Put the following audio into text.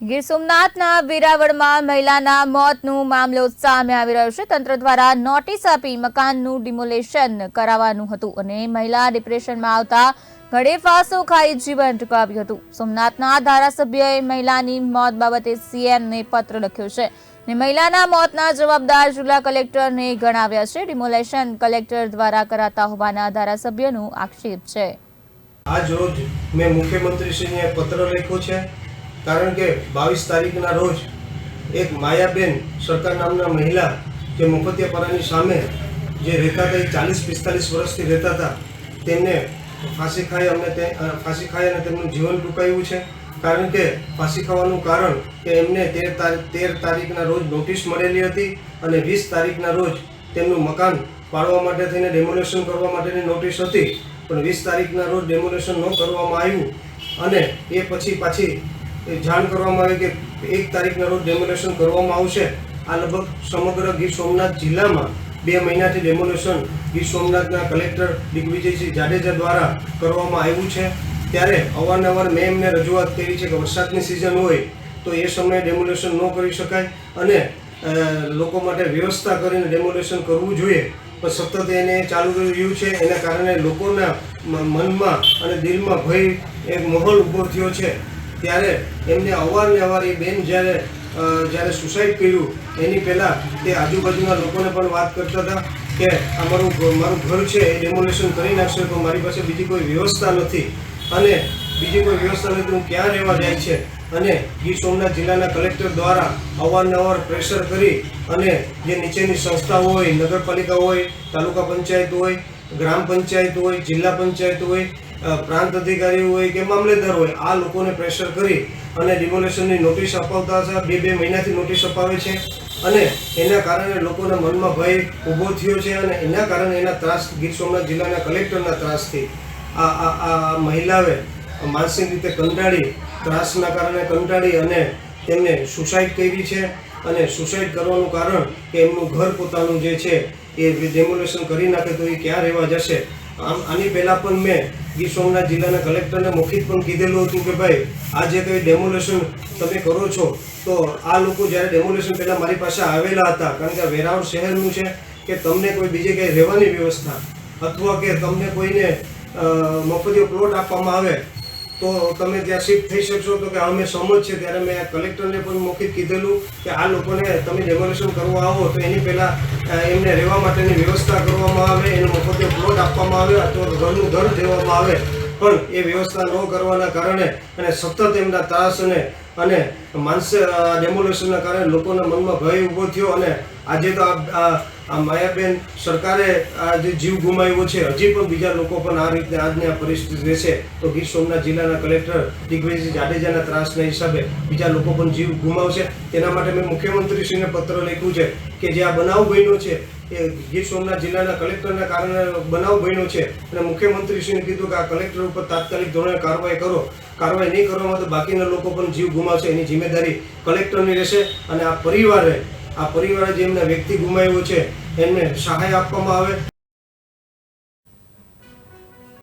ગીર સોમનાથના વેરાવળમાં મહિલાના મોતનું મામલો સામે આવી રહ્યો છે. તંત્ર દ્વારા નોટિસ આપી મકાનનું ડિમોલેશન કરાવવાનું હતું અને મહિલા ડિપ્રેશનમાં આવતા ઘડે ફાંસો ખાઈ જીવન ટૂંકાવ્યું હતું. સોમનાથના ધારાસભ્યએ મહિલાની મોત બાબતે સીએમને પત્ર લખ્યો છે અને મહિલાના મોતના જવાબદાર જિલ્લા કલેક્ટરને ગણાવ્યા છે. ડિમોલેશન કલેક્ટર દ્વારા કરાતા હોવાના ધારાસભ્યનો આક્ષેપ છે. આજ રોજ મેં મુખ્યમંત્રીશ્રીને પત્ર લખ્યો છે કારણ કે બાવીસ તારીખના રોજ એક માયાબેન સરકાર નામના મહિલા જે મુખત્યાપરાની સામે જે રહેતા હતા એ ચાલીસ પિસ્તાલીસ વર્ષથી રહેતા હતા, તેમને ફાંસી ખાઈ અમને તે ફાંસી ખાઈ અને તેમનું જીવન ટૂંકાયું છે. કારણ કે ફાંસી ખાવાનું કારણ કે એમને તેર તારીખ તેર તારીખના રોજ નોટિસ મળેલી હતી અને વીસ તારીખના રોજ તેમનું મકાન પાડવા માટે થઈને ડેમોલેશન કરવા માટેની નોટિસ હતી. પણ વીસ તારીખના રોજ ડેમોલેશન ન કરવામાં આવ્યું અને એ પછી પાછી એ જાણ કરવામાં આવી કે એક તારીખના રોજ ડેમોલેશન કરવામાં આવશે. આ લગભગ સમગ્ર ગીર સોમનાથ જિલ્લામાં બે મહિનાથી ડેમોલેશન ગીર સોમનાથના કલેક્ટર દિગ્વિજયસિંહ જાડેજા દ્વારા કરવામાં આવ્યું છે. ત્યારે અવારનવાર મેં એમને રજૂઆત કરી છે કે વરસાદની સિઝન હોય તો એ સમયે ડેમોલેશન ન કરી શકાય અને લોકો માટે વ્યવસ્થા કરીને ડેમોલેશન કરવું જોઈએ. પણ સતત એને ચાલુ રહ્યું છે. એના કારણે લોકોના મનમાં અને દિલમાં ભય એક માહોલ ઊભો થયો છે. ત્યારે એમને અવારનવાર એ બેન જ્યારે જ્યારે સુસાઇડ કર્યું, એની પહેલાં તે આજુબાજુના લોકોને પણ વાત કરતા હતા કે આ મારું ઘર છે, એ ડેમોલેશન કરી નાખશે, તો મારી પાસે બીજી કોઈ વ્યવસ્થા નથી. અને બીજી કોઈ વ્યવસ્થા નથી હું ક્યાં રહેવા જાય છે? અને ગીર સોમનાથ જિલ્લાના કલેક્ટર દ્વારા અવારનવાર પ્રેશર કરી અને જે નીચેની સંસ્થાઓ હોય, નગરપાલિકા હોય, તાલુકા પંચાયત હોય, ગ્રામ પંચાયત હોય, જિલ્લા પંચાયત હોય પ્રાંત અધિકારી હોય કે મામલેદાર હોય, આ લોકોને પ્રેશર કરી અને ડિમોલેશનની નોટિસ અપાવતા હતા. બે બે મહિનાથી નોટિસ અપાવે છે અને એના કારણે લોકોના મનમાં ભય ઊભો થયો છે અને એના કારણે એના ત્રાસ ગીર સોમનાથ જિલ્લાના કલેક્ટરના ત્રાસથી આ આ મહિલાએ માનસિક રીતે કંટાળી, ત્રાસના કારણે કંટાળી અને તેમને સુસાઇડ કરી છે અને સુસાઇડ કરવાનું કારણ કે એમનું ઘર પોતાનું જે છે એ ડેમોલેશન કરી નાખે તો એ ક્યાં રહેવા જશે? આમ આની પહેલાં પણ મેં ગીર સોમનાથ જિલ્લાના કલેક્ટરને મૌખિક પણ કીધેલું હતું કે ભાઈ આ જે કંઈ ડેમોલેશન તમે કરો છો, તો આ લોકો જ્યારે ડેમોલેશન પહેલાં મારી પાસે આવેલા હતા, કારણ કે વેરાવળ શહેરનું છે, કે તમને કોઈ બીજે કંઈ રહેવાની વ્યવસ્થા અથવા કે તમને કોઈને મફતીઓ પ્લોટ આપવામાં આવે, તો તમે ત્યાં શિફ્ટ થઈ શકશો, તો કે અમે સમજ છે, ત્યારે મેં કલેક્ટરને પણ મૌખિક કીધેલું કે આ લોકોને તમે ડેમોલેશન કરવા આવો, તો એની પહેલાં એમને રહેવા માટેની વ્યવસ્થા કરવામાં આવે પ્લોટ આપવામાં આવ્યો અથવા ઘરનું ઘર દેવામાં આવે. પણ એ વ્યવસ્થા ન કરવાના કારણે અને સતત એમના ત્રાસ અને માનસિક ડેમોલેશનના કારણે લોકોના મનમાં ભય ઊભો થયો અને આજે તો આ- આ માયાબેન સરકારે આ જે જીવ ગુમાવ્યો છે, હજી પણ બીજા લોકો પણ આ રીતે આજની આ પરિસ્થિતિ રહેશે, તો ગીર સોમનાથ જિલ્લાના કલેક્ટર દિગ્વિજય જાડેજાના ત્રાસના હિસાબે બીજા લોકો પણ જીવ ગુમાવશે. તેના માટે મેં મુખ્યમંત્રીશ્રીને પત્ર લખ્યું છે કે જે આ બનાવ બન્યો છે, એ ગીર સોમનાથ જિલ્લાના કલેક્ટરના કારણે બનાવ બન્યો છે. અને મુખ્યમંત્રીશ્રીને કીધું કે આ કલેક્ટર ઉપર તાત્કાલિક ધોરણે કાર્યવાહી કરો. કાર્યવાહી નહીં કરવામાં તો બાકીના લોકો પણ જીવ ગુમાવશે. એની જિમ્મેદારી કલેક્ટરની રહેશે અને આ પરિવારે આ પરિવારે જેમના વ્યક્તિ ગુમાવ્યો છે એમને સહાય આપવામાં આવે.